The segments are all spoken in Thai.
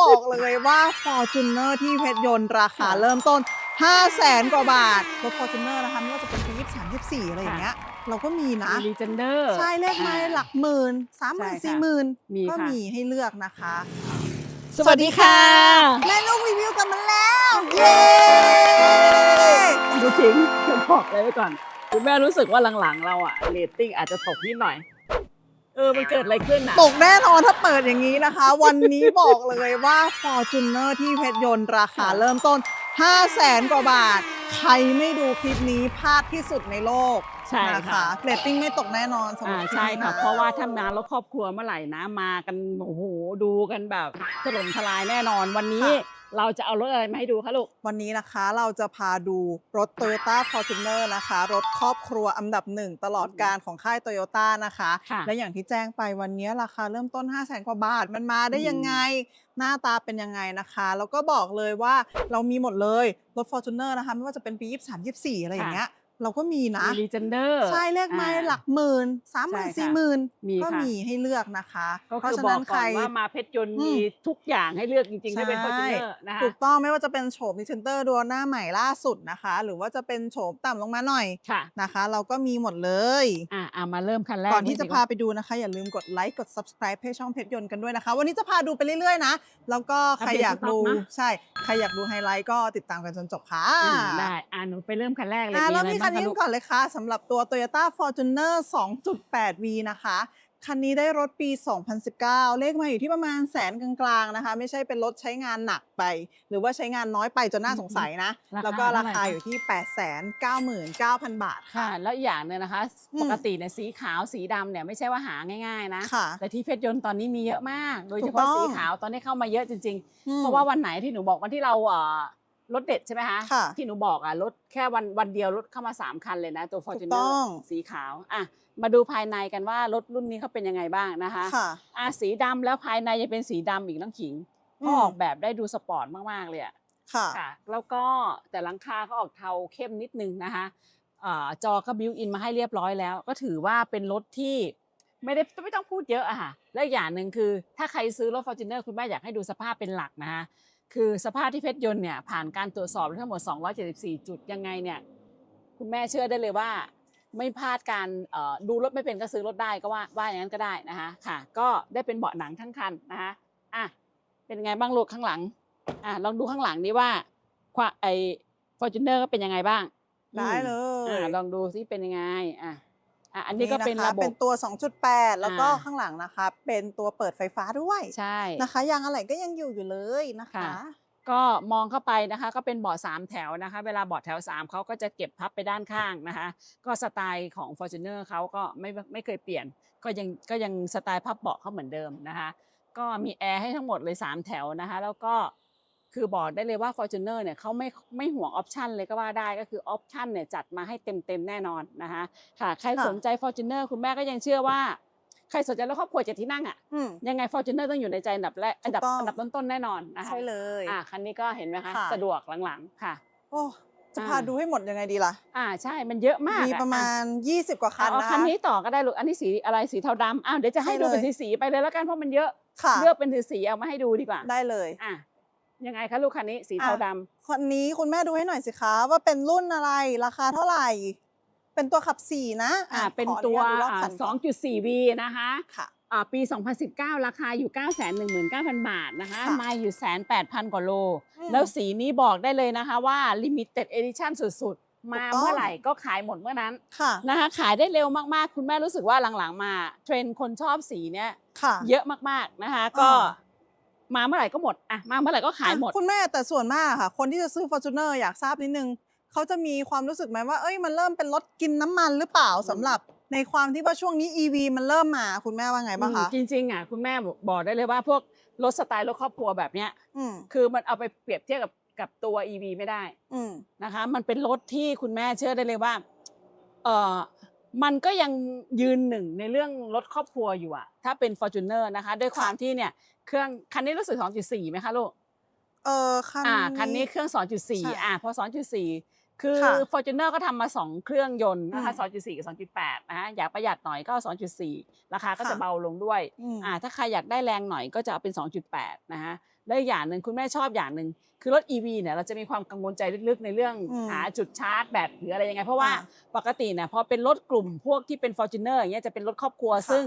บอกเลยว่า Fortuner ที่เพชรยนต์ราคาเริ่มต้น 5 0 0แสนกว่าบาทรถ Fortuner นะคะไม่ว่าจะเป็นปี23 24อะไรอย่างเงี้ยเราก็มีนะมีลีเจนเดอร์ ใช่เลขไม้หลักหมื่นสามหมื่นสี่หมื่นมีก็ค่ะ มีให้เลือกนะคะสวัสดีค่ะ แม่ลูกรีวิวกันมาแล้ว เย้ดูทิ้งจะบอกเลยไว้ก่อน คุณแม่รู้สึกว่าหลังๆ เราอะเรตติ้งอาจจะตกนิดหน่อยเออมันเกิดอะไรขึ้นอะตกแน่นอนถ้าเปิดอย่างนี้นะคะ วันนี้บอกเลยว่า Fortuner ที่เพชรยนต์ราคาเริ่มต้น 5 0 0แสนกว่าบาท ใครไม่ดูคลิปนี้พลาดที่สุดในโลกใช่นะค่ะคะเรตติ้งไม่ตกแน่นอนสำหรัอ่าบใช่ลิปนี้ค่ะนเพราะว่าถ้ามารถครอบครัวเมื่อไหร่นะมากันโอ้โหดูกันแบบถล่มทลายแน่นอนวันนี้ เราจะเอารถอะไรมาให้ดูคะลูก วันนี้นะคะเราจะพาดูรถ Toyota Fortuner นะคะ รถครอบครัวอันดับหนึ่งตลอดการของค่าย Toyota นะคะ ค่ะ และอย่างที่แจ้งไปวันนี้ราคาเริ่มต้น 5 0 0แสนกว่าบาท มันมาได้ยังไง หน้าตาเป็นยังไงนะคะ แล้วก็บอกเลยว่าเรามีหมดเลย รถ Fortuner นะคะ ไม่ว่าจะเป็นปี 23 24 อะไรอย่างเงี้ย เราก็มีนะมีลีเจนเดอร์ใช่เลขไม้หลักหมื่นสามหมื่นสี่หมื่นมีก็ค่ะมีให้เลือกนะคะก็เพราะคือฉะบอนั้กนก่ใคอรนว่ามาเพชรยนต์อืมมีทุกอย่างให้เลือกจริงๆถ้าเป็นฟอร์จูเนอร์นะคะถูกต้องไม่ว่าจะเป็นโฉมดิเซนเตอร์ดัวหน้าใหม่ล่าสุดนะคะ หรือว่าจะเป็นโฉมต่ำลงมาหน่อยค่ะนะคะ เราก็มีหมดเลยอะอะมาเริ่มคันแรกก่อนที่จะดีกพาว่าไปดูนะคะ อย่าลืมกดไลค์กด subscribe ให้ช่องเพชรยนต์กันด้วยนะคะ วันนี้จะพาดูไปเรื่อยๆนะแล้วก็ใครอัปเดตอยากดูสต็อกนะใช่ใครอยากดูไฮไลท์ก็ติดตามกันจนจบค่ะอ่าได้อ่าหนูไปเริ่มคันแรกเลยอะมีเริ่อะมไรที่บ้าคังนคะนี้ลูกก่อนเลยค่ะสำหรับตัว Toyota Fortuner 2.8V นะคะ คันนี้ได้รถปี 2019 เลขมาอยู่ที่ประมาณแสนกลางๆนะคะ ไม่ใช่เป็นรถใช้งานหนักไป หรือว่าใช้งานน้อยไปจนน่าสงสัยนะราคาแล้วก็ราคาเท่าไหร่อยู่ที่ 899,000 บาทค่ะค่ะแล้วอีกอย่างหนึงนะคะอืมปกติเนี่ยสีขาวสีดำเนี่ยไม่ใช่ว่าหาง่าย ๆ นะค่ะแต่ที่เพชรยนต์ตอนนี้มีเยอะมาก โดยถูเฉกต้พาะองสีขาวตอนนี้เข้ามาเยอะจริงอืๆมเพราะว่าวันไหนที่หนูบอกวันที่เราเอ่อ รถเด็ดใช่ไหมคะค่ะที่หนูบอกอะรถแค่วันวันเดียวรถเข้ามา 3 คันเลยนะ ตัวฟอร์จูเนต้ออร์งสีขาวอะมาดูภายในกันว่ารถรุ่นนี้เขาเป็นยังไงบ้างนะคะค่ะ อะสีดำแล้วภายในจะเป็นสีดำอีกน้องขิงอืมเขาออกแบบได้ดูสปอร์ตมากๆเลยอะค่ะ ค่ะแล้วก็แต่หลังคาเขาออกเทาเข้มนิดนึงนะคะอ่าจอก็บิวอินมาให้เรียบร้อยแล้ว ก็ถือว่าเป็นรถที่ไม่ได้ไม่ต้องพูดเยอะอะค่ะและอีกอย่างหนึ่งคือ ถ้าใครซื้อรถ Fortuner คุณแม่อยากให้ดูสภาพเป็นหลักนะคะ คือสภาพที่เพชรยนต์เนี่ยผ่านการตรวจสอบทั้งหมด 274 จุดยังไงเนี่ยคุณแม่เชื่อได้เลยว่า ไม่พลาดการเอ่อดูรถไม่เป็นก็ซื้อรถได้ก็ว่าว่าอย่างนั้นก็ได้นะคะค่ะ ก็ได้เป็นเบาะหนังทั้งคันนะคะอะเป็นไงบ้างลูกข้างหลังอะลองดูข้างหลังนี้ว่าควาไอฟอร์จูเนอร์ก็เป็นยังไงบ้างได้เลอืมอะยลองดูซิเป็นยังไงอะ อะอันนี้ก็เป็นคระบบเป็นตัว 2.8 แล้วก็อ่า ข้างหลังนะคะ เป็นตัวเปิดไฟฟ้าด้วยใช่ นะคะยางอะไรก็ยังอยู่อยู่เลยนะคะ ค่ะ ก็มองเข้าไปนะคะก็เป็นเบาะสามแถวนะคะ เวลาเบาะแถวสามเขาก็จะเก็บพับไปด้านข้างนะคะ ก็สไตล์ของ f o r t u n e r เขาก็ไม่ไม่เคยเปลี่ยน ก็ยังก็ยังสไตล์พับเบาะเขาเหมือนเดิมนะคะ ก็มีแอร์ให้ทั้งหมดเลย 3 แถวนะคะ แล้วก็ คือบอกได้เลยว่า f o r t u n e r เนี่ยเขาไม่ไม่ห่วงออปชันเลยก็ว่าได้ก็คือออปชันเนี่ยจัดมาให้เต็มเต็มๆแน่นอนนะคะค่ะใครค่ะสนใจ f o r t u n e r คุณแม่ก็ยังเชื่อว่า ใครสนใจรถครอบครัวเจ็ดที่นั่งอะอืมยังไง f o r t u n e r ต้องอยู่ในใจอันดับแรกอันดับถูกต้องอันดับต้นๆแน่นอนนะคะใช่เลยอ่าคันนี้ก็เห็นไหมคะค่ะสะดวกหลังๆค่ะ โอ้จะอ่าพาดูให้หมดยังไงดีล่ะ อ่าใช่ มันเยอะมาก มีอประมาณ 20 กว่าอะคันเอานะคันคะนี้ต่อก็ได้ลูก อันนี้สีอะไรสีเทาดำอ้าวเดี๋ยวจะให้ใช่ดูเป็นเลยสีๆไปเลยแล้วกันเพราะมันเยอะค่ะเลือกเป็นสีสีๆเอามาให้ดูดีกว่า ได้เลย อะ ยังไงคะลูกคันนี้สีเทาดำคันนี้คุณแม่ดูให้หน่อยสิคะว่าเป็นรุ่นอะไรราคาเท่าไหร่ เป็นตัวขับสี่นะอ่าอะเป็นขออตัวญาตดูรอบอ่าคันก่อน 2.4V นะคะค่ะอ่าปี 2019 ราคาอยู่ 919,000 บาทนะคะค่ะมาอยู่แสนแปดพันกว่าโลอืมแล้วสีนี้บอกได้เลยนะคะว่า limited edition สุดๆ มาถูกต้องเมื่อไหร่ก็ขายหมดเมื่อนั้นค่ะนะคะ ขายได้เร็วมากๆ คุณแม่รู้สึกว่าหลังๆ มา เทรนด์คนชอบสีเนี้ยค่ะเยอะมากๆนะคะ ก็อ่า มาเมื่อไหร่ก็หมดอะมาเมื่อไหร่ก็ขายหมดอะคุณแม่แต่ส่วนมากค่ะ คนที่จะซื้อ Fortuner อยากทราบนิดนึงเขาจะมีความรู้สึกไหมว่า เอ้ยมันเริ่มเป็นรถกินน้ำมันหรือเปล่าอืมสำหรับในความที่ว่าช่วงนี้ EV มันเริ่มมาคุณแม่ว่าไงบ้างคะอืมจริงๆอะคุณแม่บอกได้เลยว่าพวกรถสไตล์รถครอบครัวแบบเนี้ย อืมคือมันเอาไปเปรียบเทียบกับกับตัว EV ไม่ได้อืมนะคะ มันเป็นรถที่คุณแม่เชื่อได้เลยว่าเออ มันก็ยังยืนหนึ่งในเรื่องรถครอบครัวอยู่อะถ้าเป็น Fortuner นะคะ ด้วยความที่เนี่ยเครื่องคันนี้รู้สึก2.4ไหมคะลูก เออคันอ่าคันนี้นี้เครื่อง ใช่ 2.4อ่าพอ 2.4 คือ ค่ะ Fortuner ก็ทำมา 2 เครื่องยนต์นะคะอืม2.4 กับ 2.8 นะฮะอยากประหยัดหน่อยก็ 2.4 ราคาก็ค่ะจะเบาลงด้วยอืม อ่าถ้าใครอยากได้แรงหน่อยก็จะเอาเป็น 2.8 นะฮะและอีกอย่างหนึ่งคุณแม่ชอบอย่างหนึ่งคือรถ EV เนี่ยเราจะมีความกังวลใจลึกๆ ในเรื่องอืมหาจุดชาร์จแบตหรืออะไรยังไง เพราะว่าอ่าปกติเนี่ยพอเป็นรถกลุ่มพวกที่เป็น f o r t u n e r อย่างเงี้ยจะเป็นรถครอบครัวค่ะ ซึ่ง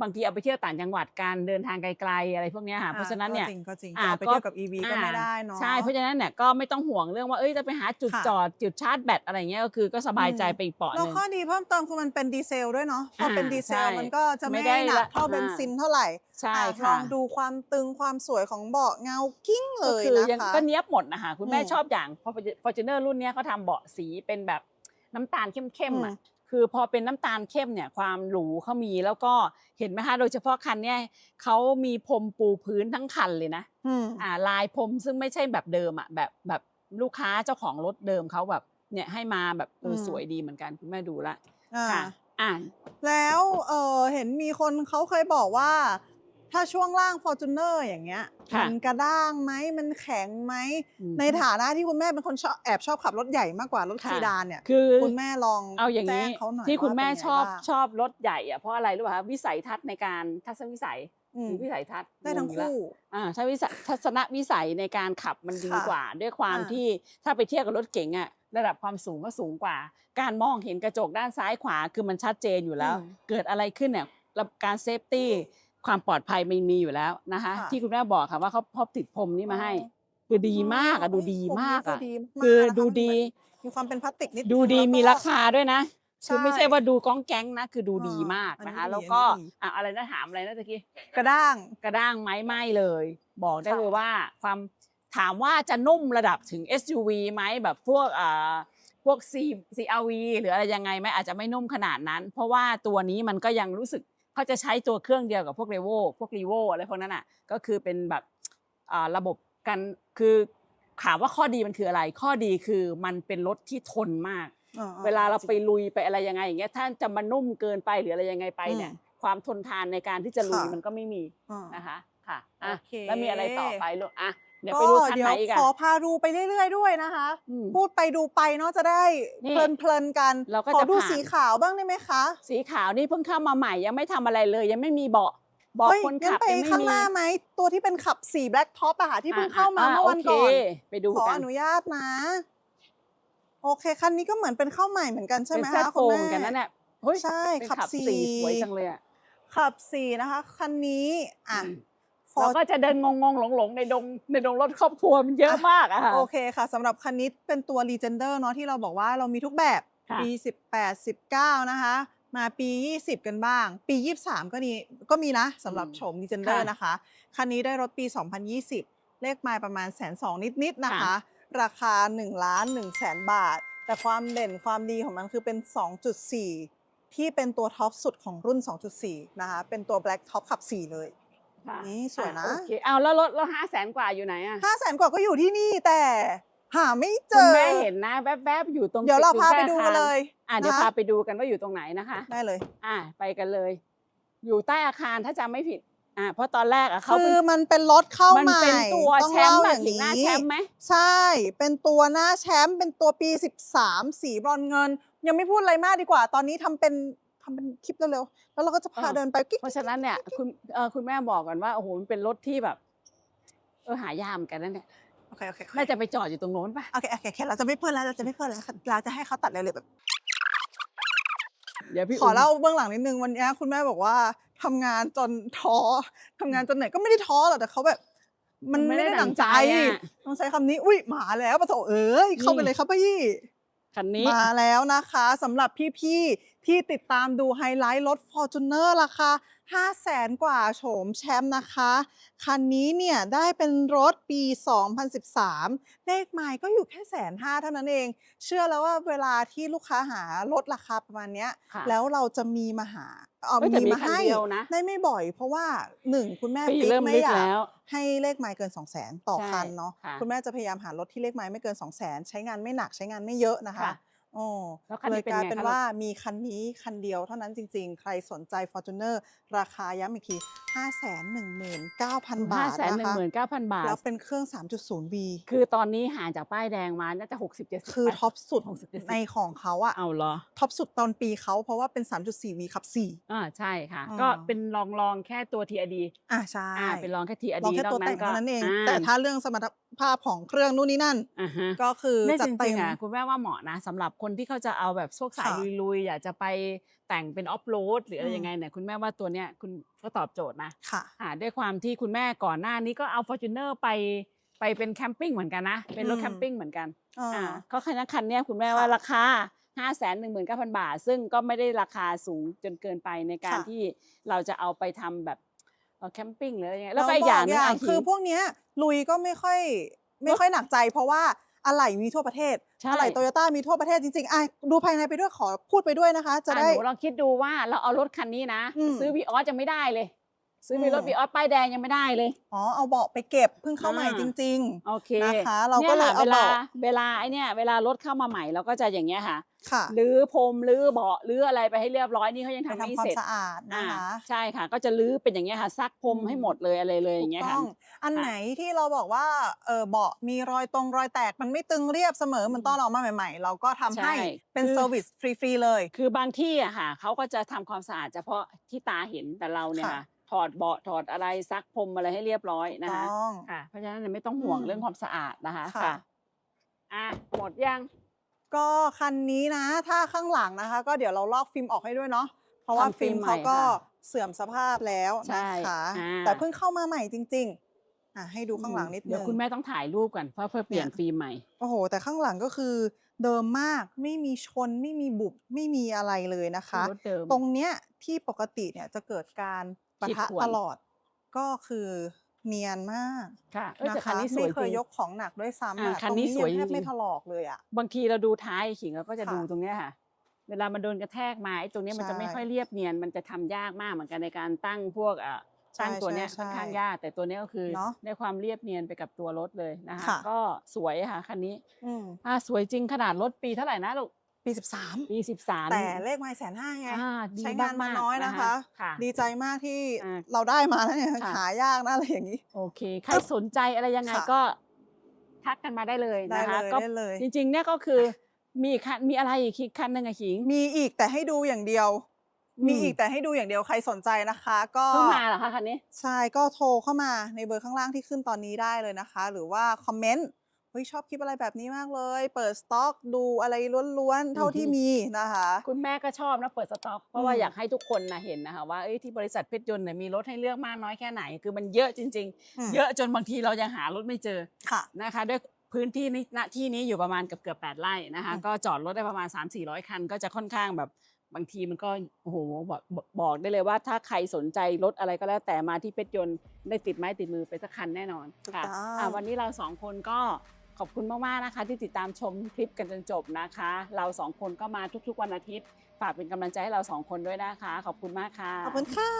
บางทีเอาไปเที่ยวต่างจังหวัดการเดินทางไกลๆอะไรพวกเนี้ยค่ะอ่เพราะฉะนั้นเนี่ยก็จริงก็จริงอ่าจะเอาไปก็เที่ยวกับ EV ก็ไม่ได้เนาะใช่เพราะฉะนั้นเนี่ยก็ไม่ต้องห่วงเรื่องว่าเอ้ยจะไปหาจุดค่ะจอดจุดชาร์จแบตอะไรเงี้ยก็คือก็สบายใจอืมไปอีกเปาะหแล้วนึ่งข้อดีเพิ่มเติมคือมันเป็นดีเซลด้วยเนาะพอเป็นอ่าดีเซลใช่มันก็จะไม่ไม่ได้หนักละเท่าอ่าเบนซินเท่าไหร่ใช่อะลค่ะองดูความตึงความสวยของเบาะเงากิ้งเลก็ยคือนะยังคะก็เนี้ยบหมดนะคะคุณแม่อืมชอบอย่างพอฟอร์จูเนอร์รุ่นเนี้ยเขาทำเบาะสีเป็นแบบน้ำตาลเข้มๆอะอืม คือพอเป็นน้ำตาลเข้มเนี่ยความหรูเขามีแล้วก็เห็นไหมคะโดยเฉพาะคันเนี้ยเขามีพรมปูพื้นทั้งคันเลยนะอืมอ่าลายพรมซึ่งไม่ใช่แบบเดิมอะแบบแบบลูกค้าเจ้าของรถเดิมเขาแบบเนี่ยให้มาแบบเอออืมสวยดีเหมือนกันคุณแม่ดูละอ่าค่ะอ่าแล้วเออเห็นมีคนเขาเคยบอกว่า ถ้าช่วงล่าง f o r t u n e r อย่างเงี้ยค่ะมันกระด้างไหมมันแข็งไหม อืม ในฐานะที่คุณแม่เป็นคนชอบแอบชอบขับรถใหญ่มากกว่ารถค่ะ ซีดานเนี่ย คือคุณแม่ลองเอาอย่างแจ้นี้งเขาหน่อยที่คุณว่าแม่เป็นไงชอบบ้าง ชอบรถใหญ่อะเพราะอะไรรู้ป่ะคะวิสัยทัศน์ในการทัศนวิสัยอืมหรือวิสัยทัศน์ได้ทั้งงละคู่ อ่าถ้าวิสัยทัศนวิสัยในการขับมันดีค่ะกว่า ด้วยความอ่า ที่ถ้าไปเทียบกับรถเก๋งอะระดับความสูงก็สูงกว่า การมองเห็นกระจกด้านซ้ายขวาคือมันชัดเจนอยู่แล้ว อืม เกิดอะไรขึ้นเนี่ยระการเซฟตี้ ความปลอดภัยมันมีอยู่แล้วนะคะ ค่ะที่คุณแม่บอกค่ะว่าเขาพอบติดพรมนี่มาให้ คือดีมากอะดูดีมากผมอะนี่ก็คือมากนะคะดูดีมีความเป็นพลาสติกนิดดูนึงดีแล้วก็มีราคาด้วยนะ คือไม่ใช่ใช่ว่าดูก้องแก๊งนะ คือดูดีอ่ามมากอันนี้นะคะดีแล้วก็อันนี้ดีอะอะไรนะถามอะไรนะตะกี้ กระด้าง กระด้างไหมไม่เลย บอกได้ค่ะ เลยว่าความถามว่าจะนุ่มระดับถึง SUV ไหมแบบพวกอ่าพวก C CRV หรืออะไรยังไงไหมอาจจะไม่นุ่มขนาดนั้น เพราะว่าตัวนี้มันก็ยังรู้สึก เขาจะใช้ตัวเครื่องเดียวกับพวกเรโวพวกรีโวอะไรพวกนั้นอะก็คือเป็นแบบอ่าระบบกันคือถามว่าข้อดีมันคืออะไร ข้อดีคือมันเป็นรถที่ทนมากอ่ๆเวลาเราจงไปลุยไปอะไรยังไงอย่างเงี้ยถ้าจะมานุ่มเกินไปหรืออะไรยังไงไปเนี่ยอืมความทนทานในการที่จะลุยค่ะมันก็ไม่มีอ่านะคะค่ะอะโอเคแล้วมีอะไรต่อไปลูกอะ เดี๋ยวก็ไปดูคันเดี๋ไหยนวอีกขอะอพาดูไปเรื่อย ๆ ด้วยนะคะ อืมพูดไปดูไปเนาะจะได้นี่เพลินๆกันเราก็ขอจะดูผ่าน สีขาวบ้างได้ไหมคะสีขาวนี่เพิ่งเข้ามาใหม่ยังไม่ทำอะไรเลย ยังไม่มีเบาะเบาะเฮ้ยคนงั้นขับไปยังไม่ข้างมีหน้าไหมตัวที่เป็นขับสีแบล็กท็อปอะค่ะที่เพิ่งอะเข้ามาอะเมื่อวันโเคก่อนไปดูขอกัอนนุญาตนะ โอเคคันนี้ก็เหมือนเป็นเข้าใหม่เหมือนกันใช่ไหมเป็นแซดคะโฟคุณมแม่กันนะเนี่ยเฮ้ยใช่เป็นขับขับสีสีสวยจังเลยอะขับสีนะคะ คันนี้อะอืม Ford เราก็จะเดินงงๆหลงๆในดงในดงรถครอบครัวมันเยอะมากอะค่ะ โอเคค่ะสำหรับคันนี้เป็นตัว Legender เนาะที่เราบอกว่าเรามีทุกแบบค่ะ ปี 18 19 นะคะ มาปี 20 กันบ้าง ปี 23 ก็มีก็มีนะสำหรับอืมโฉม Legender ค่ะนะคะ คันนี้ได้รถปี 2020 เลขไมล์ประมาณแสนสองนิด ๆ นะคะ ค่ะ ราคา1ล้าน1แสนบาท แต่ความเด่นความดีของมันคือเป็น 2.4 ที่เป็นตัวท็อปสุดของรุ่น 2.4 นะคะ เป็นตัว Black Top ขับ 4 เลย ค่ะนี่สวยนะอ่โอเคเอาแล้วรถแล้วห้าแสนกว่าอยู่ไหนอะ5แสนกว่าก็อยู่ที่นี่แต่หาไม่เจคุณอ แม่เห็นนะแวบๆอยู่ตรงเดี๋ยวเราตึกพาหไปน้ดูอาคกันรเลยอะเดี๋ยวนะพาไปดูกันว่าอยู่ตรงไหนนะคะ ได้เลย อะไปกันเลย อยู่ใต้อาคารถ้าจำไม่ผิด อะเพราะตอนแรกอะเขาคืเป็อนมันเป็นรถเข้ามันใหม่เป็นตัวต้องแชมเล่าป์ออะย่างถึงหน้านี้แชมป์ไหมใช่ เป็นตัวหน้าแชมป์เป็นตัวปี 13 สีบรอนซ์เงิน ยังไม่พูดอะไรมากดีกว่า ตอนนี้ทำเป็น ทำเป็นคลิปเร็วๆแล้วเราก็จะพาเดินไปกิ๊กเพราะฉะนั้นเนี่ยคุณเออคุณแม่บอกก่อนว่าโอ้โหมันเป็นรถที่แบบเออหายากเหมือนกันนั่นเนี่ยโอเคโอเคโอเคน่าจะไปจอดอยู่ตรงโน้นปะโอเคโอเคโอเคเราจะไม่เพิ่นแล้วเราจะไม่เพิ่นแล้วเราจะให้เขาตัดเร็วๆแบบเดี๋ยวพี่ขอมเล่าเบื้องหลังนิดนึงวันนี้คุณแม่บอกว่าทำงานจนท้อทำงานจนเหนื่อยก็ไม่ได้ท้อหรอกแต่เขาแบบ มันไม่ได้ดั่งใจอะต้องใช้คำนี้ อุ้ยมาแล้วปะโถเอ้ยเข้าไปนี่เลยครับพี่ คันนี้ มาแล้วนะคะสำหรับพี่ๆที่ติดตามดูไฮไลท์รถ Fortuner ราคา 5 0 0แสนกว่าโฉมแชมป์นะคะ คันนี้เนี่ยได้เป็นรถปี 2013 เลขไมล์ก็อยู่แค่แสนห้าเท่านั้นเอง เชื่อแล้วว่าเวลาที่ลูกค้าหารถราคาประมาณเนี้ย ค่ะแล้วเราจะมีมาหาเออเอ้ยแต่มีมีมาคันให้เดียวนะ ได้ไม่บ่อย เพราะว่าหนึ่งคุณแม่ปีฟิกเริ่มไม่ลึกอยาก แล้ว ให้เลขไมล์เกิน 2 0 0 0 0 0ต่อใช่คันเนาะค่ะ คุณแม่จะพยายามหารถที่เลขไมล์ไม่เกิน 2 0 0 0 0 0 ใช้งานไม่หนักใช้งานไม่เยอะนะคะ ค่ะ โอ้แล้วคันเลนี้ยเป็นกลายไงเป็นคะว่ามีคันนี้คันเดียวเท่านั้นจริง ๆ ใครสนใจ Fortuner ราคาย้ำอีกที 519,000 บาท5 1 9นะคะ0 0 0 บาท แล้วเป็นเครื่อง 3.0V คือตอนนี้ห่างจากป้ายแดงมาน่าจะ 60 70คือท็อปสุด60 70ในของเขาอะเอาเหรอท็อปสุดตอนปีเขาเพราะว่าเป็น 3.4V ขับ 4อ่าใช่ค่ะอ่าก็เป็นลองลองๆแค่ตัว TRD อะใช่อ่าเป็นลองแค่ TRD ลองแค่ตัวนกแต่งก็เท่านั้นเองอ่แต่ถ้าเรื่องสมรรถภาพของเครื่องนู่นนี่นั่นอ่าฮะก็คือเนี่ยจัจดเต็ริงมๆอะคุณแม่ว่าเหมาะนะสำหรับคนที่เขาจะเอาแบบพวกสายค่ะลุยๆอยากจะไปแต่งเป็นออฟโรดหรืออะไรอืมยังไงเนี่ยคุณแม่ว่าตัวเนี้ยคุณ ก็ตอบโจทย์นะค่ะอ่าด้วยความที่คุณแม่ก่อนหน้านี้ก็เอา f o r t u n e r ไปไปเป็นแคมปิ้งเหมือนกันนะ เป็นรถอืมแคมปิ้งเหมือนกันอ่าอ่าก็คันนั้นคันเนี้ยคุณแม่ค่ะว่าราคา5 1 9 0 0 0 บาท ซึ่งก็ไม่ได้ราคาสูงจนเกินไปในการค่ะที่เราจะเอาไปทำแบบเอ่อแคมปิ้งหรืออะไรเงี้ยแล้วก็อีกอย่างหนึงบอะคือหิงพวกเนี้ยลุยก็ไม่ค่อยไม่ค่อยหนักใจเพราะว่า อะไหล่มีทั่วประเทศใช่ อะไหล่โตโยต้ามีทั่วประเทศจริงๆอะดูภายในไปด้วยขอพูดไปด้วยนะคะ จะอะได้ หนูลองคิดดูว่าเราเอารถคันนี้นะ อืม ซื้อวีออสยังไม่ได้เลย ซื้อมีรถอืมวีออสป้ายแดงยังไม่ได้เลย อ๋อเอาเบาะไปเก็บเพิ่งเข้าใหม่อ่าจริงโอเคนะคะเราก็นี่เลยค่ะเอาเวลาเบาะเวลาไอเนี่ยเวลารถเข้ามาใหม่เราก็จะอย่างเงี้ยค่ะๆค่ะรื้อพรมรื้อเบาะรื้ออะไรไปให้เรียบร้อยนี่เขายังไปทำไม่ทำความเสร็จสะอาดนะอ่าคะใช่ค่ะ ก็จะรื้อเป็นอย่างเงี้ยค่ะซักพรมอืมให้หมดเลยอะไรเลยอย่างเงี้ยถูกค่ะต้องอันไหนที่เราบอกว่าเออเบาะมีรอยตรงรอยแตกมันไม่ตึงเรียบเสมอเหมือนตอนเราเอามาใหม่ ๆ เราก็ทำให้ใช่เป็นคือเซอร์วิสฟรีๆเลย คือบางที่อะค่ะเขาก็จะทำความสะอาดเฉพาะที่ตาเห็นแต่เราเนี่ยค่ะค่ะ ถอดเบาะถอดอะไรซักพรมอะไรให้เรียบร้อยนะคะต้องค่ะ เพราะฉะนั้นเนี่ยไม่ต้องห่วงอืมเรื่องความสะอาดนะคะค่ะค่ะ อะหมดยัง ก็คันนี้นะ ถ้าข้างหลังนะคะ ก็เดี๋ยวเราลอกฟิล์มออกให้ด้วยเนาะเพราะว่าทำฟิฟิล์ล์มมใหม่เขาก็ค่ะเสื่อมสภาพแล้วใช่นะคะอ่า แต่เพิ่งเข้ามาใหม่จริง ๆ อะให้ดูข้างหลังนิดนึงเดี๋ยวคุณแม่ต้องถ่ายรูปก่อนเพราะเพื่อเปลี่ยนเนี่ย ฟิล์มใหม่ โอ้โห แต่ข้างหลังก็คือเดิมมากไม่มีชนไม่มีบุบไม่มีอะไรเลยนะคะ รถเดิม ตรงเนี้ยที่ปกติเนี่ยจะเกิดการ ปะขีดทะข่วนตลอดก็คือเนียนมากค่ะเอ้ยนะแต่คัคะนนี้สวยไม่เคจยริงยกของหนักด้วยซ้ำอ่าอะคันตรงนี้นี้สวยยังแทบจริงไม่ถลอกเลยอะบางทีเราดูท้ายขิงเราก็จะค่ะดูตรงเนี้ยค่ะ เวลามันโดนกระแทกมาไอ้ตรงเนี้ยมันจะใช่ไม่ค่อยเรียบเนียนมันจะทำยากมากเหมือนกันในการตั้งพวกอะใช่ตั้งตัวเนี้ยใช่ค่อนข้างใช่ยากแต่ตัวเนี้ยก็คือเนอะได้ความเรียบเนียนไปกับตัวรถเลยนะคะค่ะก็สวยค่ะคันนี้อืมอ่าสวยจริงขนาดรถปีเท่าไหร่นะลูก ปี13ปีสิบสามแต่เลขไม้แสนห้าไงอ่าดีใช้งานมาน้อยนะคะค่ะดีใจมากที่อ่าเราได้มาแล้วเนี่ยค่ะหายากนะอะไรอย่างนี้ โอเค ใครสนใจอะไรยังไงค่ะก็ทักกันมาได้เลยได้นะคะเลยก็ได้เลยจริงๆเนี่ยก็คือมีอีกคันมีอะไรอีกคันหนึ่งอะขิง มีอีกแต่ให้ดูอย่างเดียวอืมมีอีกแต่ให้ดูอย่างเดียวใครสนใจนะคะ ก็เพิ่งมาเหรอคะคันนี้ ใช่ก็โทรเข้ามาในเบอร์ข้างล่างที่ขึ้นตอนนี้ได้เลยนะคะ หรือว่าคอมเมนต์ เฮ้ยชอบคลิปอะไรแบบนี้มากเลย เปิดสต็อกดูอะไรล้วนๆ เท่าที่อือฮึมีนะคะ คุณแม่ก็ชอบนะเปิดสต็อก เพราะว่าอืมอยากให้ทุกคนนะเห็นนะคะว่าเอ้ยที่บริษัทเพชรยนต์เนี่ยมีรถให้เลือกมากน้อยแค่ไหน คือมันเยอะจริงมๆเยอะจนบางทีเรายังหารถไม่เจอค่ะนะคะด้วยพื้นที่นี้ณที่นี้อยู่ประมาณเกือบเกือบแปดไร่นะคะอืมก็จอดรถได้ประมาณ 3 4 0 0 คัน ก็จะค่อนข้างแบบบางทีมันก็โอ้โหบอกบอกบอกได้เลยว่าถ้าใครสนใจรถอะไรก็แล้วแต่มาที่เพชรยนต์ได้ติดไม้ติดมือไปสักคันแน่นอนถูกค่ะต้องอะวันนี้เราสองคนก็ ขอบคุณมากๆนะคะ ที่ติดตามชมคลิปกันจนจบนะคะ เราสองคนก็มาทุกๆวันอาทิตย์ ฝากเป็นกำลังใจให้เราสองคนด้วยนะคะ ขอบคุณมากค่ะ ขอบคุณค่ะ